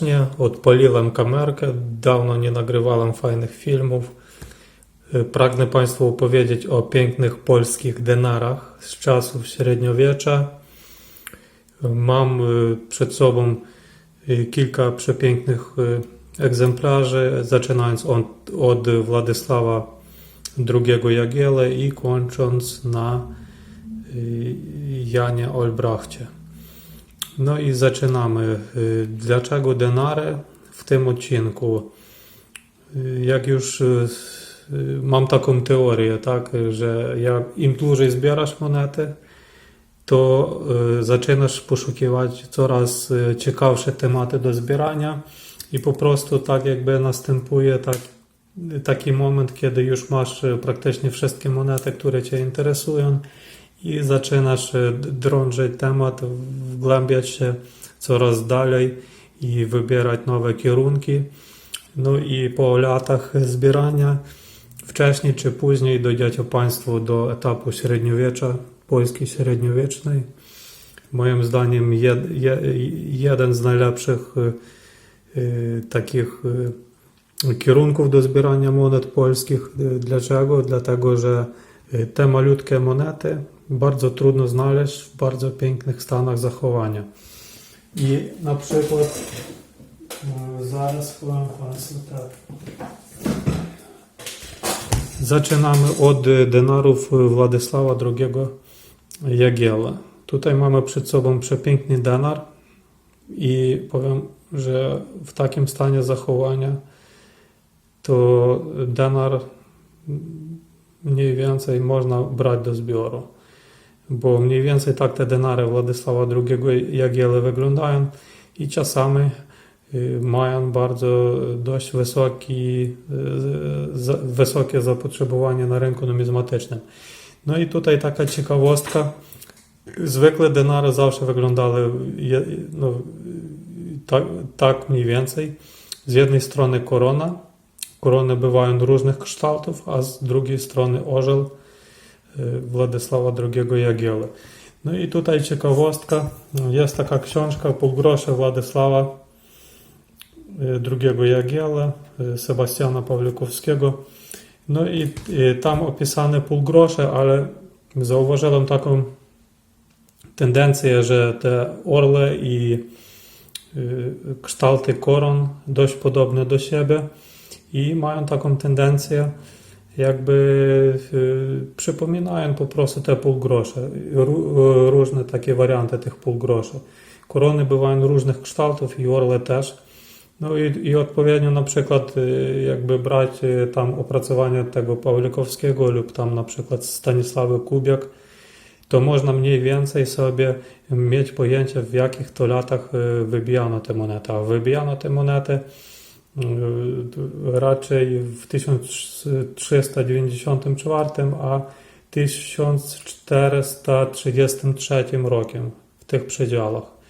grzecznie, odpaliłem kamerkę, dawno nie nagrywałem fajnych filmów. Y, Pragnę Państwu opowiedzieć o pięknych polskich denarach z czasów średniowiecza. Mam y, przed sobą y, kilka przepięknych egzemplarzy, zaczynając od, od II Jagiele i kończąc na Janie Olbrachcie. No i zaczynamy. Y, Dlaczego denary w tym odcinku? Y, Jak już y, mam taką teorię, tak, że jak im dłużej zbierasz monety, to zaczynasz poszukiwać coraz ciekawsze tematy do zbierania i po prostu tak jakby następuje tak, taki moment, kiedy już masz praktycznie wszystkie monety, które Cię interesują i zaczynasz drążyć temat, wgłębiać się coraz dalej i wybierać nowe kierunki. No i po latach zbierania, wcześniej czy później dojdziecie Państwo do etapu średniowiecza, Polski średniowiecznej. Moim zdaniem jed, je, jeden z najlepszych y, y, takich y, kierunków do zbierania monet polskich. Dlaczego? Dlatego, że te malutkie monety bardzo trudno znaleźć w bardzo pięknych stanach zachowania. I na przykład y, zaraz powiem Państwu tak. Zaczynamy od y, denarów y, Władysława II Jagiela. Tutaj mamy przed sobą przepiękny denar i powiem, że w takim stanie zachowania to denar mniej więcej można brać do zbioru. Bo mniej więcej tak te denary Władysława II Jagiele wyglądają i czasami y, mają bardzo dość wysoki, y, wysokie zapotrzebowanie na rynku numizmatycznym. No i tutaj taka ciekawostka. Zwykle denary zawsze wyglądały no, tak, tak mniej więcej. Z jednej strony korona. Korony bywają różnych kształtów, a z drugiej strony orzeł y, Władysława II Jagiele. No i tutaj ciekawostka. Jest taka książka Półgrosze Władysława y, II Jagiele, y, Sebastiana Pawlikowskiego. No i, i tam opisane półgrosze, ale zauważyłem taką tendencję, że te orle i y, kształty koron dość podobne do siebie i mają taką tendencję, jakby y, przypominają po prostu te półgrosze, Ró- różne takie warianty tych półgroszy. Korony bywają różnych kształtów i orle też. No i, i odpowiednio na przykład y, jakby brać y, tam opracowania tego Pawlikowskiego lub tam na przykład Stanisławy Kubiak, to można mniej więcej sobie mieć pojęcie w jakich to latach y, wybijano te monety. A wybijano te monety y, raczej w 1394, a 1433 rokiem w tych przedziałach.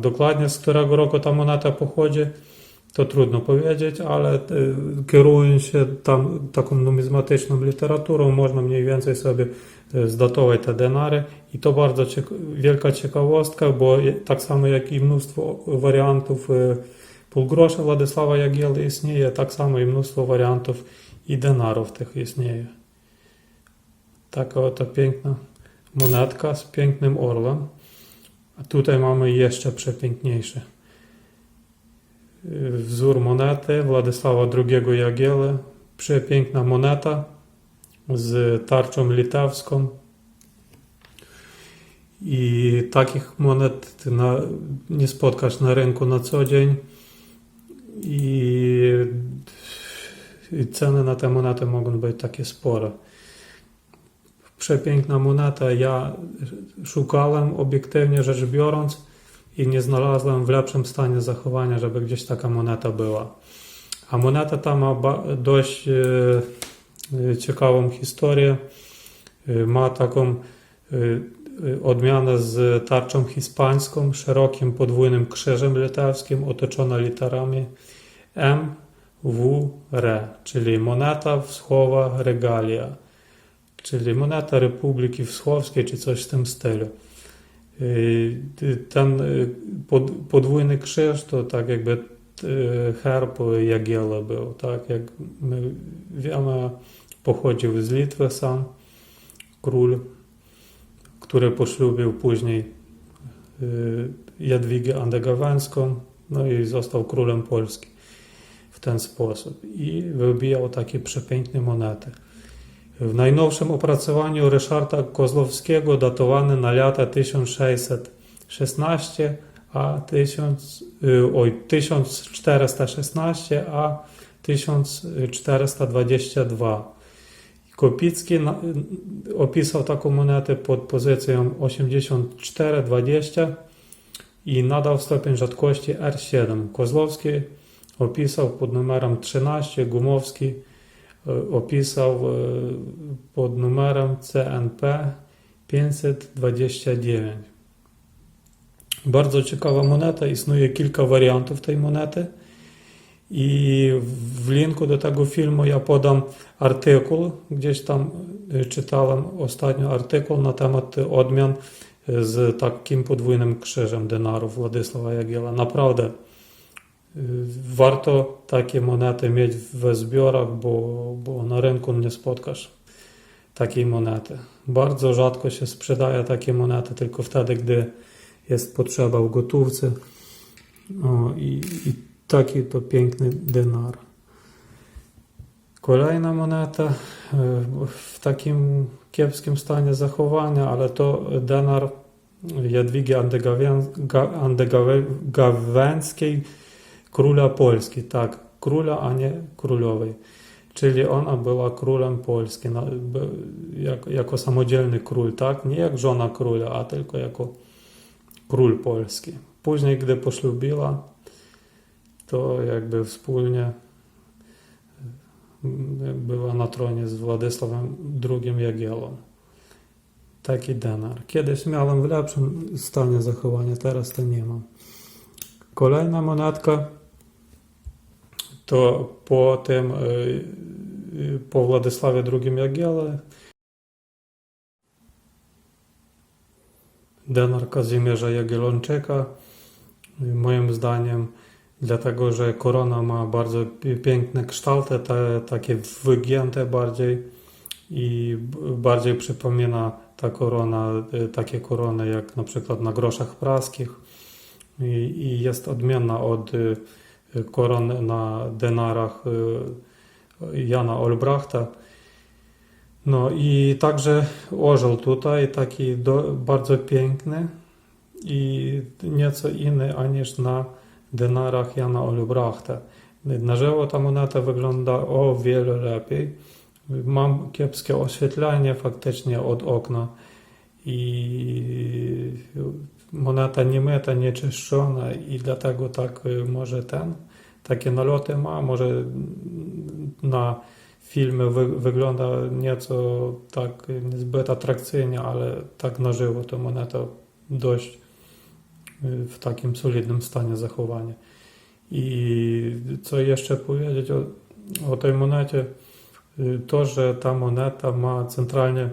Dokładnie z którego roku ta moneta pochodzi, to trudno powiedzieć, ale y, kierując się tam taką numizmatyczną literaturą, można mniej więcej sobie y, zdatować te denary i to bardzo ciek- wielka ciekawostka, bo tak samo jak i mnóstwo wariantów y, półgrosza Władysława Jagiely istnieje, tak samo i mnóstwo wariantów i denarów tych istnieje. Taka piękna monetka z pięknym orlem. A tutaj mamy jeszcze przepiękniejszy wzór monety Władysława II Jagiele. Przepiękna moneta z tarczą litewską. I takich monet nie spotkasz na rynku na co dzień. I, I ceny na te monety mogą być takie spore. Przepiękna moneta. Ja szukałem obiektywnie rzecz biorąc i nie znalazłem w lepszym stanie zachowania, żeby gdzieś taka moneta była. A moneta ta ma dość e, e, ciekawą historię. E, ma taką e, odmianę z tarczą hiszpańską, szerokim podwójnym krzyżem litewskim, otoczona literami M, W, R, czyli moneta wschowa regalia, czyli moneta Republiki Wschowskiej, czy coś w tym stylu. Y, y, Ten y, pod- podwójny krzyż to tak jakby y, herb Jagiela był, tak jak my wiemy, pochodził z Litwy sam król, który poślubił później y, Jadwigę Andegaweńską, no i został królem Polski w ten sposób i wybijał takie przepiękne monety. W najnowszym opracowaniu Ryszarda Kozłowskiego datowany na lata 1616 a 1000, y, oj, 1416 a 1422. Kopicki opisał taką monetę pod pozycją 8420 i nadał stopień rzadkości R7. Kozłowski opisał pod numerem 13, Gumowski y, opisał y, pod numerem CNP 529. Bardzo ciekawa moneta, istnieje kilka wariantów tej monety. I w linku do tego filmu ja podam artykuł, gdzieś tam y, czytałem ostatnio artykuł na temat odmian z takim podwójnym krzyżem denarów Władysława Jagiela. Naprawdę y, warto takie monety mieć w zbiorach, bo, bo na rynku nie spotkasz takiej monety. Bardzo rzadko się sprzedaje takie monety, tylko wtedy, gdy jest potrzeba w gotówce. I taki to piękny denar. Kolejna moneta e, w takim kiepskim stanie zachowania, ale to denar Jadwigi Andegawęckiej, króla Polski. Tak, króla, a nie królowej. Czyli ona była królem Polski, jak, jako samodzielny król, tak? Nie jak żona króla, a tylko jako król Polski. Później, gdy poślubiła, to jakby wspólnie mm, była na tronie z Władysławem II Jagiellą. Taki denar. Kiedyś miałem w lepszym stanie zachowania, teraz to nie mam. Kolejna monetka to po tym, y, po Władysławie II Jagiele denar Kazimierza Jagiellończyka. Moim zdaniem, dlatego że korona ma bardzo pi- piękne kształty, te, takie wygięte bardziej i bardziej przypomina ta korona, y, takie korony jak na przykład na groszach praskich i, i jest odmienna od y, koron na denarach y, Jana Olbrachta. No i także orzeł tutaj taki do, bardzo piękny i nieco inny aniż na denarach Jana Olbrachta. Na żywo ta moneta wygląda o wiele lepiej. Mam kiepskie oświetlenie faktycznie od okna i moneta nie myta, nie czyszczona i dlatego tak y, może ten, takie naloty ma, może na filmie wy, wygląda nieco tak niezbyt atrakcyjnie, ale tak na żywo to moneta dość y, w takim solidnym stanie zachowania. I co jeszcze powiedzieć o, o tej monecie? To, że ta moneta ma centralnie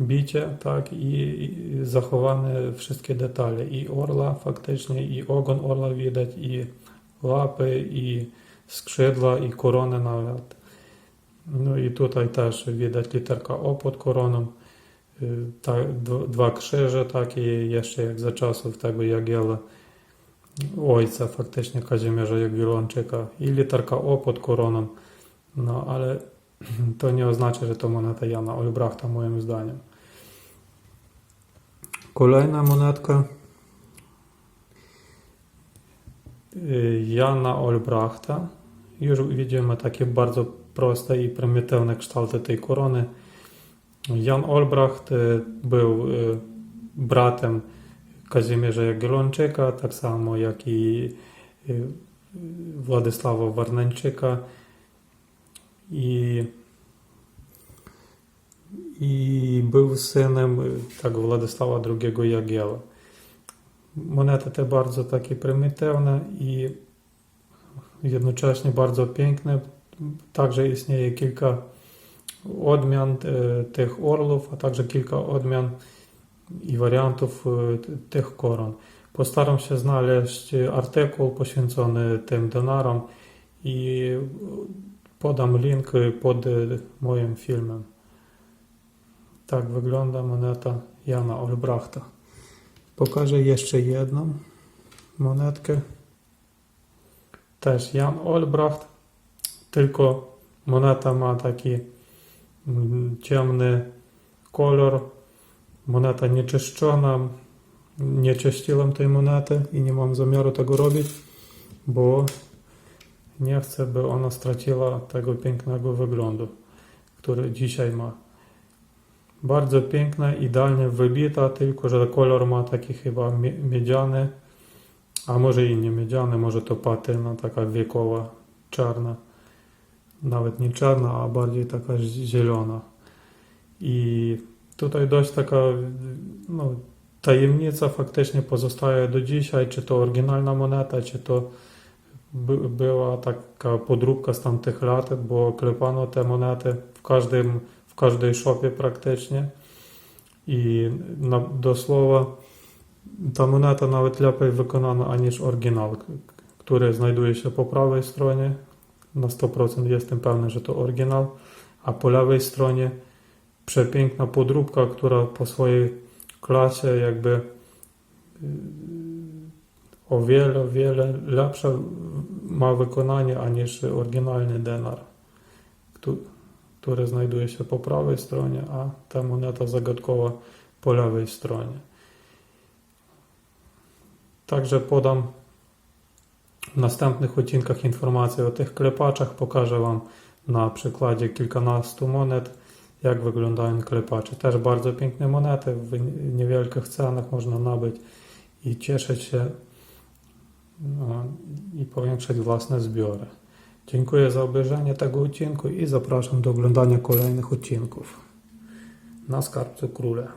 bicie, tak, i, zachowane wszystkie detale. I orla faktycznie, i ogon orla widać, i łapy, i skrzydła, i koronę nawet. No i tutaj też widać literka O pod koroną. Y, dwa krzyże takie jeszcze jak za czasów tego Jagiela ojca faktycznie Kazimierza Jagiellończyka i literka O pod koroną. No ale to nie oznacza, że to moneta Jana Olbrachta moim zdaniem. Kolejna monetka y, Jana Olbrachta. Już widzimy takie bardzo proste i prymitywne kształty tej korony. Jan Olbracht y, był y, bratem Kazimierza Jagiellończyka, tak samo jak i y, Władysława Warneńczyka i, i był synem y, tego Władysława II Jagiela. Monety te bardzo takie prymitywne i jednocześnie bardzo piękne. Także istnieje kilka odmian e, tych orlów, a także kilka odmian i wariantów e, tych koron. Postaram się znaleźć artykuł poświęcony tym denarom i podam link pod e, moim filmem. Tak wygląda moneta Jana Olbrachta. Pokażę jeszcze jedną monetkę. Też Jan Olbracht, tylko moneta ma taki ciemny kolor. Moneta nieczyszczona. Nie czyściłem tej monety i nie mam zamiaru tego robić, bo nie chcę, by ona straciła tego pięknego wyglądu, który dzisiaj ma. Bardzo piękna, idealnie wybita, tylko że kolor ma taki chyba mie- miedziany, a może i nie miedziany, może to patyna taka wiekowa, czarna. Nawet nie czarna, a bardziej taka zi- zielona. I tutaj dość taka no, tajemnica faktycznie pozostaje do dzisiaj, czy to oryginalna moneta, czy to by, była taka podróbka z tamtych lat, bo klepano te monety w każdym, w każdej szopie praktycznie. I na, do słowa, ta moneta nawet lepiej wykonana aniż oryginał, który znajduje się po prawej stronie. Na 100% jestem pewny, że to oryginał, a po lewej stronie przepiękna podróbka, która po swojej klasie jakby yy, o wiele, wiele lepsze ma wykonanie aniż oryginalny denar, któ- który znajduje się po prawej stronie, a ta moneta zagadkowa po lewej stronie. Także podam w następnych odcinkach informacje o tych klepaczach. Pokażę Wam na przykładzie kilkunastu monet, jak wyglądają klepacze. Też bardzo piękne monety, w niewielkich cenach można nabyć i cieszyć się no, i powiększać własne zbiory. Dziękuję za obejrzenie tego odcinku i zapraszam do oglądania kolejnych odcinków na Skarbcu Króla.